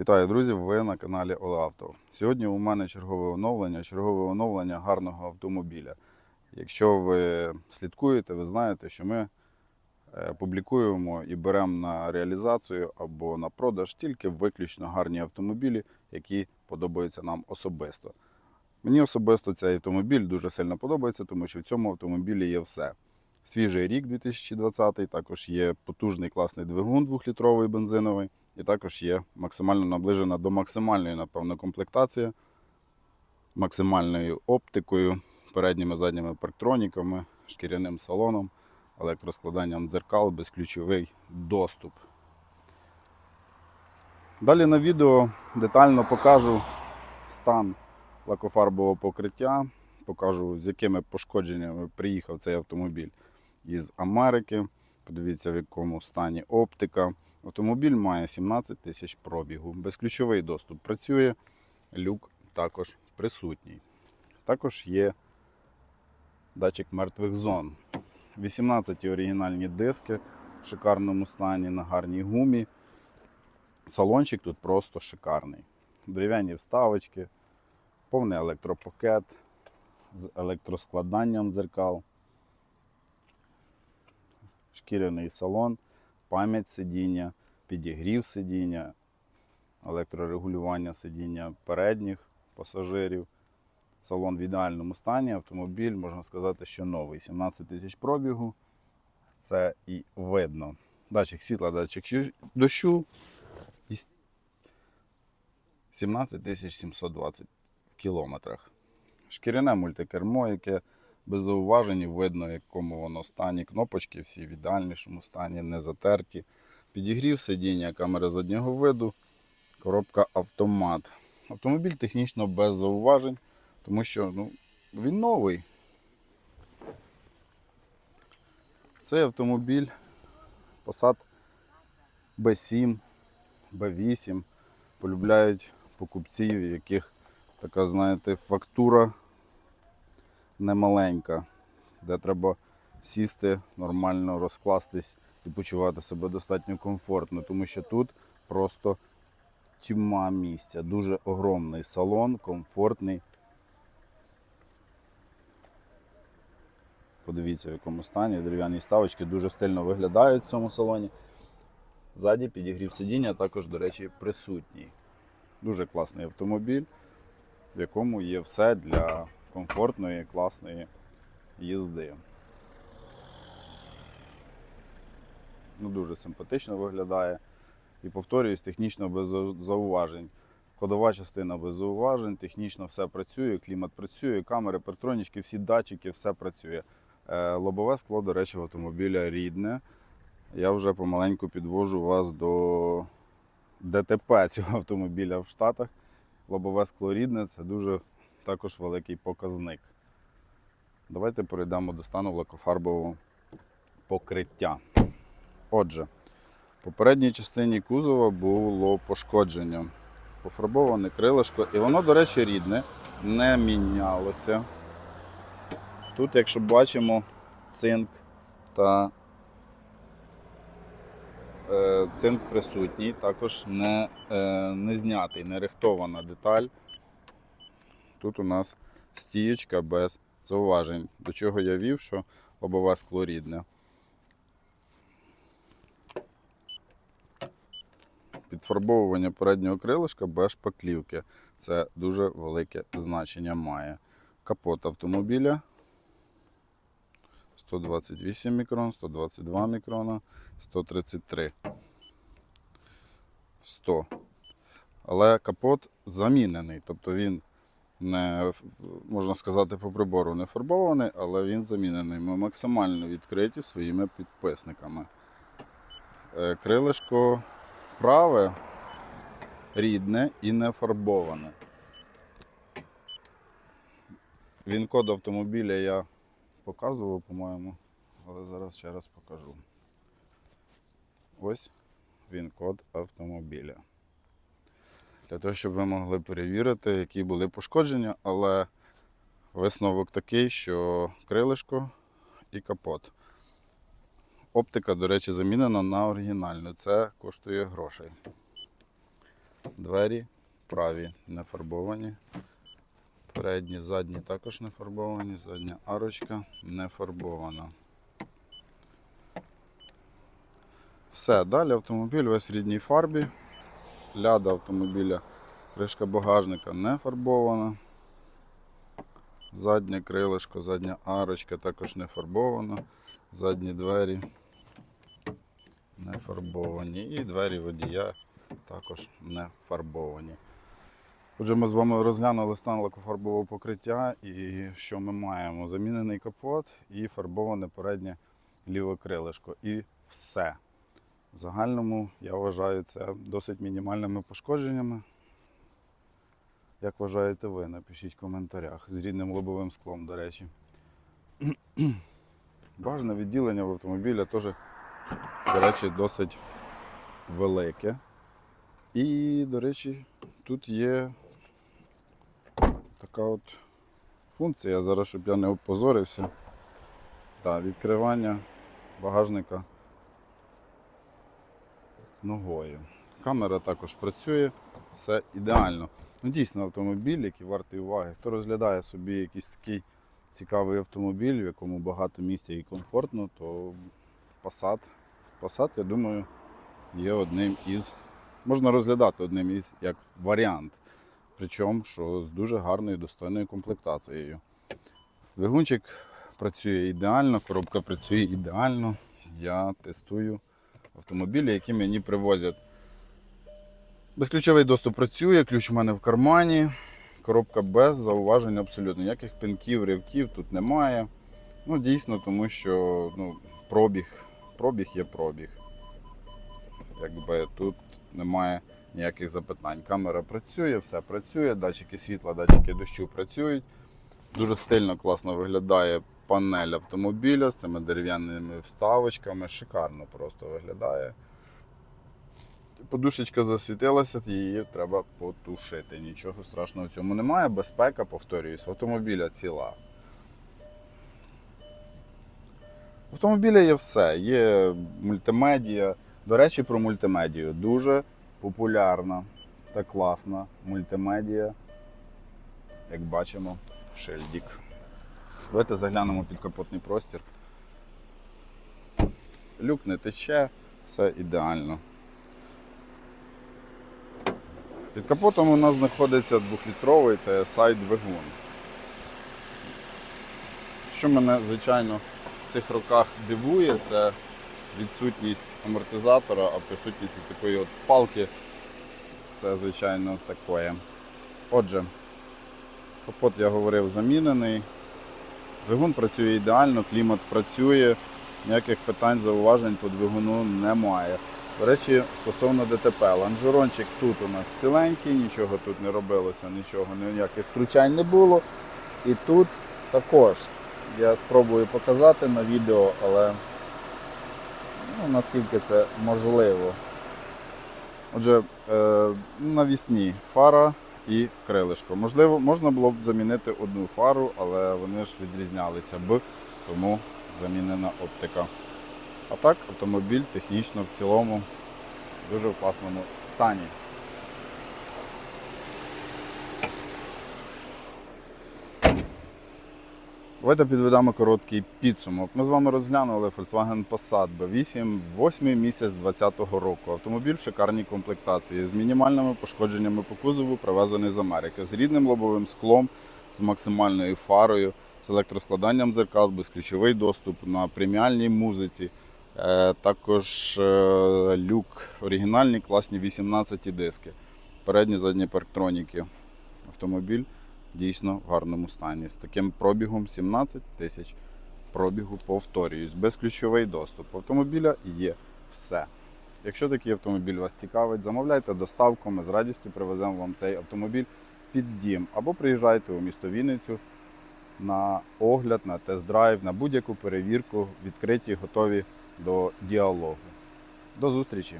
Вітаю, друзі! Ви на каналі Олеавто. Сьогодні у мене чергове оновлення, чергове оновлення гарного автомобіля. Якщо ви слідкуєте, ви знаєте, що ми е, публікуємо і беремо на реалізацію або на продаж тільки виключно гарні автомобілі, які подобаються нам особисто. Мені особисто цей автомобіль дуже сильно подобається, тому що в цьому автомобілі є все. Свіжий рік 2020, також є потужний класний двигун 2-літровий бензиновий. І також є максимально наближена до максимальної, напевно, комплектація, максимальною оптикою, передніми задніми парктроніками, шкіряним салоном, електроскладанням дзеркал, безключовий доступ. Далі на відео детально покажу стан лакофарбового покриття, покажу, з якими пошкодженнями приїхав цей автомобіль із Америки. Подивіться, в якому стані оптика. Автомобіль має 17 тисяч пробігу. Безключовий доступ працює, люк також присутній. Також є датчик мертвих зон. 18 оригінальні диски в шикарному стані на гарній гумі. Салончик тут просто шикарний. Дерев'яні вставочки, повний електропакет з електроскладанням дзеркал, шкіряний салон пам'ять сидіння, підігрів сидіння, електрорегулювання сидіння передніх пасажирів. Салон в ідеальному стані, автомобіль, можна сказати, що новий. 17 тисяч пробігу. Це і видно. Датчик світла, датчик дощу. І 17 тисяч 720 в кілометрах. Шкіряне мультикермо, яке без зауважень видно, в якому воно стані. Кнопочки всі в ідеальнішому стані, не затерті. Підігрів сидіння, камера заднього виду, коробка автомат. Автомобіль технічно без зауважень, тому що ну, він новий. Цей автомобіль Passat B7, B8 полюбляють покупців, яких така, знаєте, фактура немаленька, де треба сісти, нормально розкластись і почувати себе достатньо комфортно, тому що тут просто тьма місця. Дуже огромний салон, комфортний. Подивіться, в якому стані дерев'яні ставочки дуже стильно виглядають в цьому салоні. Ззаді підігрів сидіння також, до речі, присутній. Дуже класний автомобіль, в якому є все для комфортної, класної їзди. Ну, дуже симпатично виглядає. І повторююсь, технічно без зауважень. Ходова частина без зауважень, технічно все працює, клімат працює, камери, партронічки, всі датчики, все працює. Е, Лобове скло, до речі, в автомобіля рідне. Я вже помаленьку підвожу вас до ДТП цього автомобіля в Штатах. Лобове скло рідне це дуже також великий показник. Давайте перейдемо до стану лакофарбового покриття. Отже, в попередній частині кузова було пошкодження. Пофарбоване крилишко, і воно, до речі, рідне, не мінялося. Тут, якщо бачимо, цинк та е, цинк присутній, також не, е, не знятий, не рихтована деталь. Тут у нас стієчка без зауважень, до чого я вів, що лобове скло рідне. Підфарбовування переднього крилишка без шпаклівки. Це дуже велике значення має. Капот автомобіля 128 мікрон, 122 мікрона, 133. 100. Але капот замінений, тобто він не, можна сказати, по прибору не фарбований, але він замінений. Ми максимально відкриті своїми підписниками. Е, Крилишко праве, рідне і не фарбоване. Він код автомобіля я показував, по-моєму, але зараз ще раз покажу. Ось він код автомобіля. Для того, щоб ви могли перевірити, які були пошкодження, але висновок такий, що крилишко і капот. Оптика, до речі, замінена на оригінальну. Це коштує грошей. Двері праві не фарбовані. Передні, задні також не фарбовані. Задня арочка не фарбована. Все, далі автомобіль весь в рідній фарбі. Ляда автомобіля, кришка багажника не фарбована. Заднє крилишко, задня арочка також не фарбована. Задні двері не фарбовані. І двері водія також не фарбовані. Отже, ми з вами розглянули стан лакофарбового покриття і що ми маємо? Замінений капот і фарбоване переднє ліве крилишко. І все. В загальному я вважаю це досить мінімальними пошкодженнями. Як вважаєте ви? Напишіть в коментарях. З рідним лобовим склом, до речі. Бажане відділення в автомобіля теж, до речі, досить велике. І, до речі, тут є така от функція, зараз, щоб я не опозорився. Так, відкривання багажника ногою. Камера також працює, все ідеально. Ну, дійсно, автомобіль, який вартий уваги. Хто розглядає собі якийсь такий цікавий автомобіль, в якому багато місця і комфортно, то Passat, Passat, я думаю, є одним із, можна розглядати одним із як варіант. Причому, що з дуже гарною достойною комплектацією. Двигунчик працює ідеально, коробка працює ідеально. Я тестую автомобілі, які мені привозять. Безключовий доступ працює, ключ у мене в кармані. Коробка без зауважень абсолютно. Ніяких пинків, ривків тут немає. Ну, дійсно, тому що ну, пробіг, пробіг є пробіг. Якби тут немає ніяких запитань. Камера працює, все працює, датчики світла, датчики дощу працюють. Дуже стильно, класно виглядає панель автомобіля з цими дерев'яними вставочками. Шикарно просто виглядає. Подушечка засвітилася, її треба потушити. Нічого страшного в цьому немає. Безпека, повторююсь, автомобіля ціла. В автомобіля є все. Є мультимедія. До речі, про мультимедію. Дуже популярна та класна мультимедія. Як бачимо, шильдік. Давайте заглянемо під капотний простір. Люк не тече, все ідеально. Під капотом у нас знаходиться 2-літровий TSI двигун. Що мене, звичайно, в цих роках дивує, це відсутність амортизатора, а присутність такої от палки. Це, звичайно, таке. Отже, капот, я говорив, замінений. Двигун працює ідеально, клімат працює, ніяких питань, зауважень по двигуну немає. До речі, стосовно ДТП, ланжерончик тут у нас ціленький, нічого тут не робилося, нічого, ніяких втручань не було. І тут також я спробую показати на відео, але ну, наскільки це можливо. Отже, е, навісні фара і крилишко. Можливо, можна було б замінити одну фару, але вони ж відрізнялися б, тому замінена оптика. А так, автомобіль технічно в цілому дуже в класному стані. Давайте підведемо короткий підсумок. Ми з вами розглянули Volkswagen Passat B8 8 місяць 2020 року. Автомобіль в шикарній комплектації з мінімальними пошкодженнями по кузову, привезений з Америки, з рідним лобовим склом, з максимальною фарою, з електроскладанням дзеркал, безключовий доступ на преміальній музиці. Е, Також е, люк, оригінальні класні 18 диски. Передні задні парктроніки. Автомобіль дійсно в гарному стані. З таким пробігом 17 тисяч пробігу, повторююсь, безключовий доступ. У автомобіля є все. Якщо такий автомобіль вас цікавить, замовляйте доставку, ми з радістю привеземо вам цей автомобіль під дім. Або приїжджайте у місто Вінницю на огляд, на тест-драйв, на будь-яку перевірку, відкриті, готові до діалогу. До зустрічі!